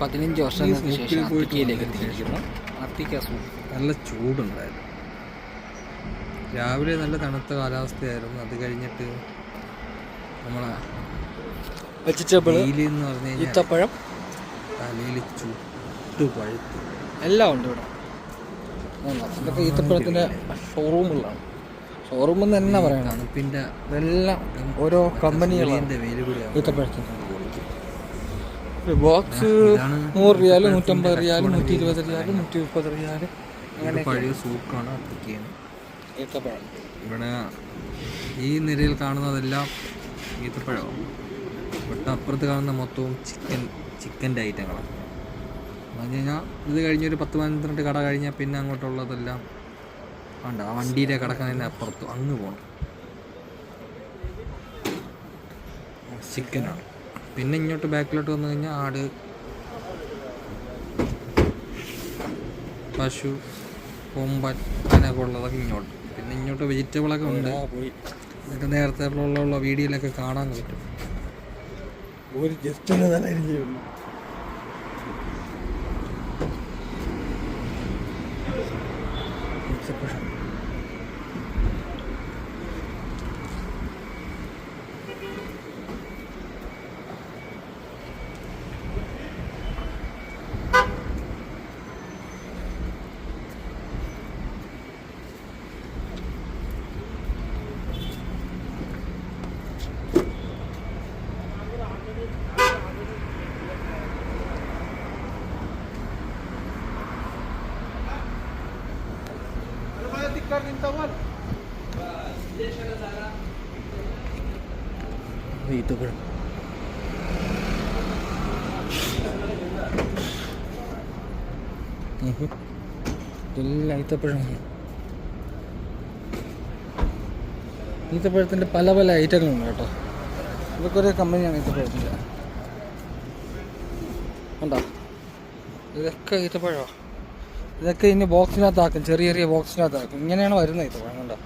പതിനഞ്ച് വർഷങ്ങൾക്ക് ശേഷം ആർട്ടിക്കയിലേക്ക് എത്തിയിരിക്കുന്നു ആർട്ടിക്ക സൂപ്പ് നല്ല ചൂടുണ്ടായിരുന്നു. രാവിലെ നല്ല തണുത്ത കാലാവസ്ഥയായിരുന്നു. അത് കഴിഞ്ഞിട്ട് നമ്മളെ വെജിറ്റബിൾ എന്ന് പറഞ്ഞു കഴിഞ്ഞാൽ ഈത്തപ്പഴം തലയിൽ ചുട്ടു പഴുത്ത്. എല്ലാം ഉണ്ട് ഇവിടെ? ഇതൊക്കെ ഈത്തപ്പഴത്തിന്റെ ഷോറൂമുകളാണ് ഷോറൂമെന്ന് തന്നെ പറയണം തണുപ്പിന്റെ ഇതെല്ലാം ഓരോ കമ്പനികളാണ് വെയിലിന്റെ ബോക്സ് നൂറ് റിയാൽ നൂറ്റമ്പത് റിയാൽ നൂറ്റി ഇരുപത് റിയാൽ നൂറ്റി മുപ്പത് റിയാൽ പഴയ സൂക്കാണ് ഈത്തപ്പഴം ഇവിടെ ഈ നിരയിൽ കാണുന്നതെല്ലാം ഈത്തപ്പഴമാണ് അപ്പുറത്ത് കാണുന്ന മൊത്തവും ചിക്കൻ ചിക്കന്റെ ഐറ്റങ്ങളാണ് എന്ന് പറഞ്ഞു കഴിഞ്ഞാൽ ഇത് കഴിഞ്ഞൊരു പത്ത് പന്ത്രണ്ട് കട കഴിഞ്ഞാൽ പിന്നെ അങ്ങോട്ടുള്ളതെല്ലാം ഉണ്ട് ആ വണ്ടിയിലെ കിടക്കുന്നതിന്റെ അപ്പുറത്ത് അങ്ങ് പോകണം ചിക്കനാണ് പിന്നെ ഇങ്ങോട്ട് ബാക്കിലോട്ട് വന്നു കഴിഞ്ഞാൽ ആട്. പശു കൊമ്പൻ അങ്ങനെയൊക്കെ ഉള്ളതൊക്കെ ഇങ്ങോട്ട്. പിന്നെ ഇങ്ങോട്ട് വെജിറ്റബിളൊക്കെ ഉണ്ട്. ഇതൊക്കെ നേരത്തെ ഉള്ള ഉള്ള വീഡിയോയിലൊക്കെ കാണാൻ പറ്റും. ഒരു ജസ്റ്റ് തന്നെ അരിഞ്ഞു ഈത്തപ്പഴം ഉഹും. എല്ലാം ഈത്തപ്പഴമാണ് ഈത്തപ്പഴത്തിന്റെ പല പല ഐറ്റങ്ങളുണ്ട് കേട്ടോ ഇതൊക്കെ ഒരേ കമ്പനിയാണ് ഈത്തപ്പഴത്തിന്റെ ഉണ്ടോ ഇതൊക്കെ ഈത്തപ്പഴമാണ് ഇതൊക്കെ ഇനി ബോക്സിനകത്താക്കും ചെറിയ ചെറിയ ബോക്സിനകത്താക്കും ഇങ്ങനെയാണ് വരുന്നത് ഇത് കണ്ടോ